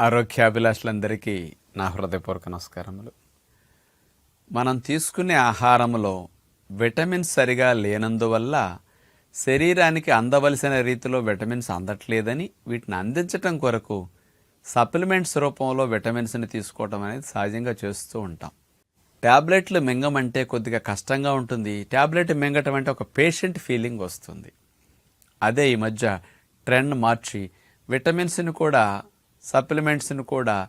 ఆరోగ్యాభిలాషులందరికీ నా హృదయపూర్వక నమస్కారములు. మనం తీసుకునే ఆహారంలో విటమిన్స్ సరిగా లేనందువల్ల శరీరానికి అందవలసిన రీతిలో విటమిన్స్ అందట్లేదని వీటిని అందించటం కొరకు సప్లిమెంట్స్ రూపంలో విటమిన్స్ని తీసుకోవటం అనేది సహజంగా చేస్తూ ఉంటాం. ట్యాబ్లెట్లు మింగమంటే కొద్దిగా కష్టంగా ఉంటుంది. ట్యాబ్లెట్ మింగటం అంటే ఒక పేషెంట్ ఫీలింగ్ వస్తుంది. అదే ఈ మధ్య ట్రెండ్ మార్చి విటమిన్స్ని కూడా సప్లిమెంట్స్ని కూడా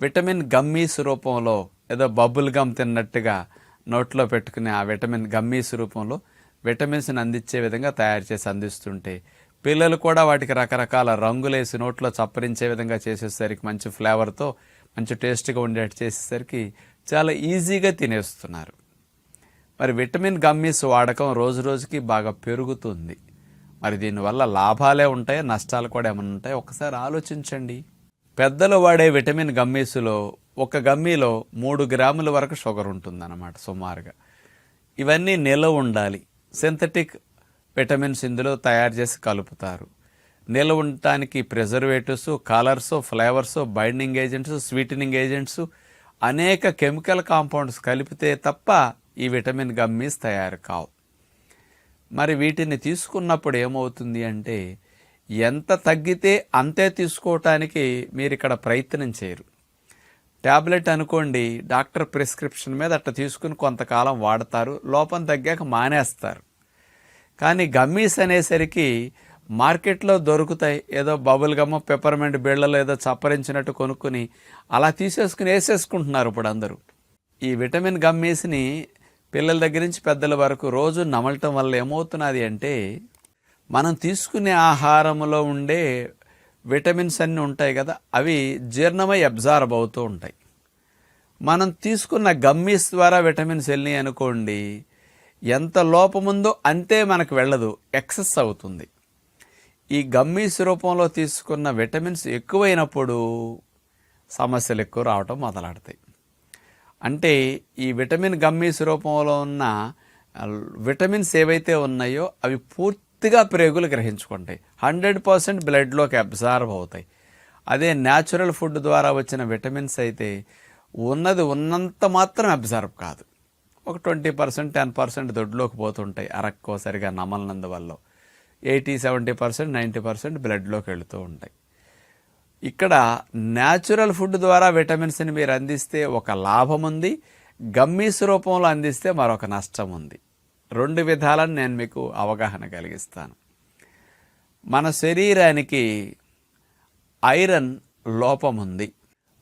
విటమిన్ గమ్మీస్ రూపంలో ఏదో బబుల్ గమ్ తిన్నట్టుగా నోట్లో పెట్టుకునే ఆ విటమిన్ గమ్మీస్ రూపంలో విటమిన్స్ని అందించే విధంగా తయారు చేసి అందిస్తుంటే పిల్లలు కూడా వాటికి రకరకాల రంగులేసి నోట్లో చప్పరించే విధంగా చేసేసరికి మంచి ఫ్లేవర్తో మంచి టేస్ట్గా ఉండేట్టు చేసేసరికి చాలా ఈజీగా తినేస్తున్నారు. మరి విటమిన్ గమ్మీస్ వాడకం రోజు రోజుకి బాగా పెరుగుతుంది. మరి దీనివల్ల లాభాలే ఉంటాయి? నష్టాలు కూడా ఏమైనా ఉంటాయి? ఒకసారి ఆలోచించండి. పెద్దలు వాడే విటమిన్ గమ్మీసులో ఒక గమ్మీలో మూడు గ్రాముల వరకు షుగర్ ఉంటుందన్నమాట సుమారుగా. ఇవన్నీ నిలవ ఉండాలి. సింథటిక్ విటమిన్స్ ఇందులో తయారు చేసి కలుపుతారు. నిల్వ ఉండటానికి preservatives colours flavours binding agents sweetening agents అనేక కెమికల్ కాంపౌండ్స్ కలిపితే తప్ప ఈ విటమిన్ గమ్మీస్ తయారు కావు. మరి వీటిని తీసుకున్నప్పుడు ఏమవుతుంది అంటే ఎంత తగ్గితే అంతే తీసుకోవటానికి మీరు ఇక్కడ ప్రయత్నం చేయరు. ట్యాబ్లెట్ అనుకోండి డాక్టర్ ప్రిస్క్రిప్షన్ మీద అట్లా తీసుకుని కొంతకాలం వాడతారు లోపం తగ్గాక మానేస్తారు. కానీ గమ్మీస్ అనేసరికి మార్కెట్లో దొరుకుతాయి. ఏదో బబుల్ గమ్మ పెప్పర్మెంట్ బిళ్ళలో ఏదో చప్పరించినట్టు కొనుక్కుని అలా తీసేసుకుని వేసేసుకుంటున్నారు ఇప్పుడు అందరూ. ఈ విటమిన్ గమ్మీస్ని పిల్లల దగ్గర నుంచి పెద్దల వరకు రోజు నమలటం వల్ల ఏమవుతున్నది అంటే మనం తీసుకునే ఆహారంలో ఉండే విటమిన్స్ అన్నీ ఉంటాయి కదా అవి జీర్ణమై అబ్జార్బ్ అవుతూ ఉంటాయి. మనం తీసుకున్న గమ్మీస్ ద్వారా విటమిన్స్ వెళ్ళినాయి అనుకోండి ఎంత లోపముందో అంతే మనకు వెళ్ళదు ఎక్సెస్ అవుతుంది. ఈ గమ్మీస్ రూపంలో తీసుకున్న విటమిన్స్ ఎక్కువైనప్పుడు సమస్యలు ఎక్కువ రావటం మొదలాడతాయి అంటే ఈ విటమిన్ గమ్మీస్ రూపంలో ఉన్న విటమిన్స్ ఏవైతే ఉన్నాయో అవి పూర్తి పూర్తిగా ప్రేగులు గ్రహించుకుంటాయి. హండ్రెడ్ పర్సెంట్ బ్లడ్లోకి అబ్జార్బ్ అవుతాయి. అదే న్యాచురల్ ఫుడ్ ద్వారా వచ్చిన విటమిన్స్ అయితే ఉన్నది ఉన్నంత మాత్రం అబ్జర్వ్ కాదు. ఒక ట్వంటీ పర్సెంట్ టెన్ పర్సెంట్ దొడ్లోకి పోతుంటాయి అరక్కో సరిగా నమలనందువల్ల. Eighty seventy percent ninety percent బ్లడ్లోకి వెళుతూ ఉంటాయి. ఇక్కడ న్యాచురల్ ఫుడ్ ద్వారా విటమిన్స్ని మీరు అందిస్తే ఒక లాభం ఉంది గమ్మీస్ రూపంలో అందిస్తే మరొక నష్టం ఉంది రెండు విధాలను నేను మీకు అవగాహన కలిగిస్తాను. మన శరీరానికి ఐరన్ లోపం ఉంది.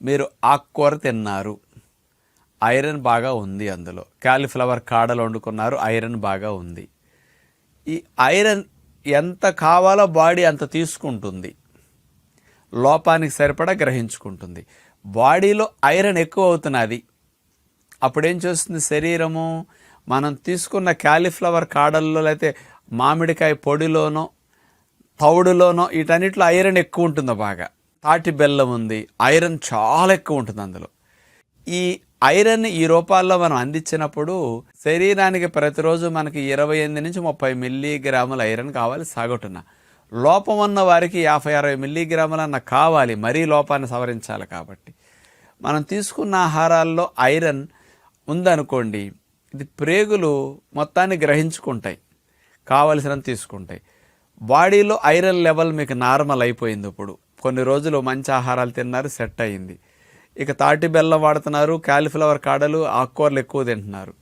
మీరు ఆకుకూర తిన్నారు. ఐరన్ బాగా ఉంది అందులో. కాలీఫ్లవర్ కాడలు వండుకున్నారు. ఐరన్ బాగా ఉంది. ఈ ఐరన్ ఎంత కావాలో బాడీ అంత తీసుకుంటుంది. లోపానికి సరిపడా గ్రహించుకుంటుంది. బాడీలో ఐరన్ ఎక్కువ అవుతున్నది. అప్పుడేం చేస్తుంది శరీరము? మనం తీసుకున్న క్యాలీఫ్లవర్ కాడల్లో లేకపోతే మామిడికాయ పొడిలోనో తౌడులోనో వీటన్నిటిలో ఐరన్ ఎక్కువ ఉంటుంది బాగా? తాటి బెల్లం ఉంది ఐరన్ చాలా ఎక్కువ ఉంటుంది అందులో. ఈ ఐరన్ ఈ రూపాల్లో మనం అందించినప్పుడు శరీరానికి ప్రతిరోజు మనకి ఇరవై ఎనిమిది నుంచి ముప్పై మిల్లీగ్రాముల ఐరన్ కావాలి సగటున లోపం ఉన్న వారికి యాభై అరవై మిల్లీగ్రాములన్న కావాలి మరీ లోపాన్ని సవరించాలి కాబట్టి. మనం తీసుకున్న ఆహారాల్లో ఐరన్ ఉందనుకోండి ఇది ప్రేగులు మొత్తాన్ని గ్రహించుకుంటాయి. కావలసినంత తీసుకుంటాయి. బాడీలో ఐరన్ లెవెల్ మీకు నార్మల్ అయిపోయింది ఇప్పుడు. కొన్ని రోజులు మంచి ఆహారాలు తిన్నారు సెట్ అయింది. ఇక తాటి బెల్లం వాడుతున్నారు కాలీఫ్లవర్ కాడలు ఆకుకూరలు ఎక్కువ తింటున్నారు.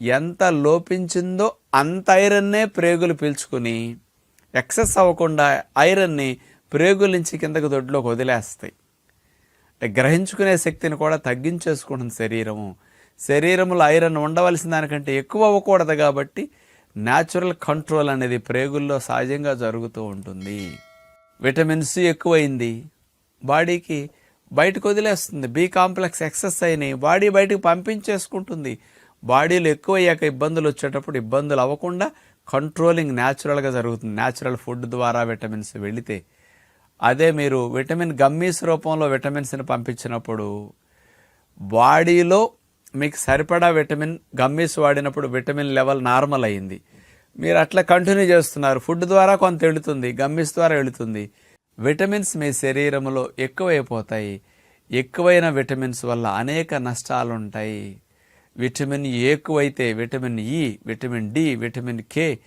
ఎంత లోపించిందో అంత ఐరన్నే ప్రేగులు పీల్చుకుని ఎక్సెస్ అవ్వకుండా ఐరన్ని ప్రేగుల నుంచి కిందకు దొడ్లోకి వదిలేస్తాయి. అంటే గ్రహించుకునే శక్తిని కూడా తగ్గించేసుకుంటుంది శరీరము. శరీరంలో ఐరన్ ఉండవలసిన దానికంటే ఎక్కువ అవ్వకూడదు కాబట్టి న్యాచురల్ కంట్రోల్ అనేది ప్రేగుల్లో సహజంగా జరుగుతూ ఉంటుంది. విటమిన్ సి ఎక్కువైంది. బాడీకి బయటకు వదిలేస్తుంది. బి కాంప్లెక్స్ ఎక్సెస్ అయినాయి. బాడీ బయటకు పంపించేసుకుంటుంది. బాడీలో ఎక్కువ అయ్యాక ఇబ్బందులు వచ్చేటప్పుడు ఇబ్బందులు అవ్వకుండా కంట్రోలింగ్ న్యాచురల్గా జరుగుతుంది. న్యాచురల్ ఫుడ్ ద్వారా విటమిన్స్ వెళితే. అదే మీరు విటమిన్ గమ్మీస్ రూపంలో విటమిన్స్ని పంపించినప్పుడు బాడీలో మీకు సరిపడా విటమిన్ గమ్మీస్ వాడినప్పుడు విటమిన్ లెవెల్ నార్మల్ అయింది. మీరు అట్లా కంటిన్యూ చేస్తున్నారు. ఫుడ్ ద్వారా కొంత వెళుతుంది గమ్మీస్ ద్వారా వెళుతుంది విటమిన్స్ మీ శరీరంలో ఎక్కువైపోతాయి. ఎక్కువైన విటమిన్స్ వల్ల అనేక నష్టాలు ఉంటాయి విటమిన్ ఎక్కువైతే vitamin E vitamin D vitamin K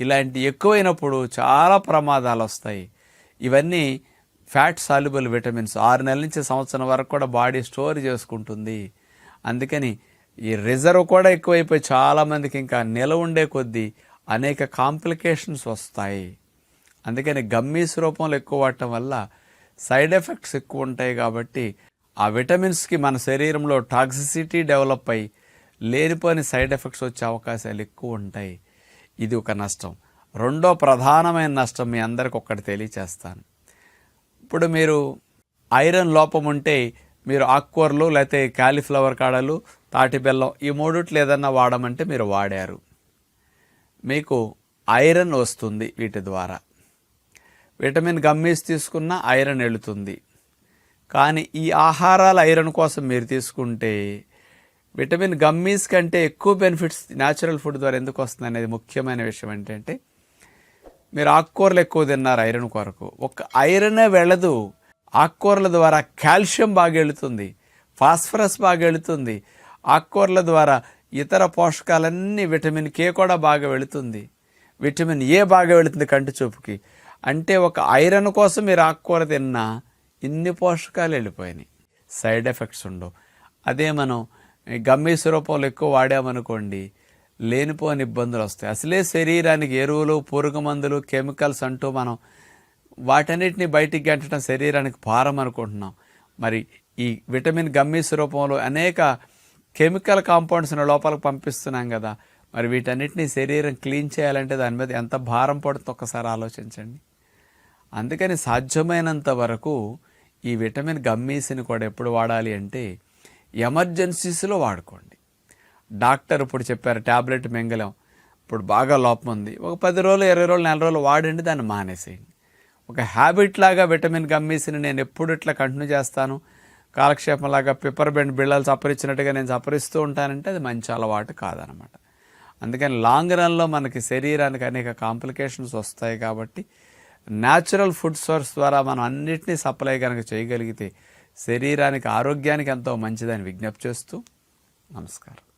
ఇలాంటి ఎక్కువైనప్పుడు చాలా ప్రమాదాలు వస్తాయి ఇవన్నీ ఫ్యాట్ సాల్యుబుల్ విటమిన్స్. ఆరు నెలల నుంచి సంవత్సరం వరకు కూడా బాడీ స్టోర్ చేసుకుంటుంది. అందుకని ఈ రిజర్వ్ కూడా ఎక్కువైపోయి చాలామందికి ఇంకా నిలవ ఉండే కొద్దీ అనేక కాంప్లికేషన్స్ వస్తాయి. అందుకని గమ్మీస్ రూపంలో ఎక్కువ వాడటం వల్ల సైడ్ ఎఫెక్ట్స్ ఎక్కువ ఉంటాయి కాబట్టి ఆ విటమిన్స్కి మన శరీరంలో టాక్సిసిటీ డెవలప్ అయ్యి లేనిపోని సైడ్ ఎఫెక్ట్స్ వచ్చే అవకాశాలు ఎక్కువ ఉంటాయి. ఇది ఒక నష్టం. రెండో ప్రధానమైన నష్టం మీ అందరికి ఒక్కటి తెలియచేస్తాను. ఇప్పుడు మీరు ఐరన్ లోపం ఉంటే మీరు ఆకుకూరలు లేకపోతే కాలీఫ్లవర్ కాడలు తాటి బెల్లం ఈ మూడిట్లు ఏదన్నా వాడమంటే మీరు వాడారు. మీకు ఐరన్ వస్తుంది వీటి ద్వారా. విటమిన్ గమ్మీస్ తీసుకున్న ఐరన్ వెళుతుంది కానీ ఈ ఆహారాల ఐరన్ కోసం మీరు తీసుకుంటే విటమిన్ గమ్మీస్ కంటే ఎక్కువ బెనిఫిట్స్ న్యాచురల్ ఫుడ్ ద్వారా ఎందుకు వస్తుంది అనేది ముఖ్యమైన విషయం ఏంటంటే మీరు ఆకుకూరలు ఎక్కువ తిన్నారు ఐరన్ కొరకు. ఒక ఐరనే వెళ్ళదు. ఆకుకూరల ద్వారా కాల్షియం బాగా వెళుతుంది ఫాస్ఫరస్ బాగా వెళుతుంది ఆకుకూరల ద్వారా ఇతర పోషకాలన్నీ విటమిన్ కే కూడా బాగా వెళుతుంది. విటమిన్ ఏ బాగా వెళుతుంది కంటి చూపుకి? అంటే ఒక ఐరన్ కోసం మీరు ఆకుకూర తిన్నా ఇన్ని పోషకాలు వెళ్ళిపోయినాయి. సైడ్ ఎఫెక్ట్స్ ఉండవు. అదే మనం గమ్మి గమ్మీస్ ఎక్కువ వాడామనుకోండి లేనిపోని ఇబ్బందులు వస్తాయి. అసలే శరీరానికి ఎరువులు పురుగు మందులు కెమికల్స్ అంటూ మనం వాటన్నిటిని బయటికి గంటడం శరీరానికి భారం అనుకుంటున్నాం. మరి ఈ విటమిన్ గమ్మీస్ రూపంలో అనేక కెమికల్ కాంపౌండ్స్ని లోపలికి పంపిస్తున్నాం కదా. మరి వీటన్నిటిని శరీరం క్లీన్ చేయాలంటే దాని మీద ఎంత భారం పడుతుందో ఒక్కసారి ఆలోచించండి. అందుకని సాధ్యమైనంత వరకు ఈ విటమిన్ గమ్మీస్ని కూడా ఎప్పుడు వాడాలి అంటే ఎమర్జెన్సీస్లో వాడుకోండి. డాక్టర్ ఇప్పుడు చెప్పారు ట్యాబ్లెట్ మింగలం. ఇప్పుడు బాగా లోపం ఉంది. ఒక పది రోజులు ఇరవై రోజులు నెల రోజులు వాడండి దాన్ని మానేసేయండి. ఒక హ్యాబిట్ లాగా విటమిన్ గమ్మీస్ని నేను ఎప్పుడు ఇట్లా కంటిన్యూ చేస్తాను. కాలక్షేపంలాగా పిప్పర్ బెండ్ బిళ్ళలు సపరిచినట్టుగా నేను సపరిస్తూ ఉంటానంటే అది మంచి అలవాటు కాదనమాట. అందుకని లాంగ్ రన్లో మనకి శరీరానికి అనేక కాంప్లికేషన్స్ వస్తాయి కాబట్టి న్యాచురల్ ఫుడ్ సోర్స్ ద్వారా మనం అన్నిటినీ సప్లై కనుక చేయగలిగితే శరీరానికి ఆరోగ్యానికి ఎంతో మంచిదని విజ్ఞప్తి చేస్తూ నమస్కారం.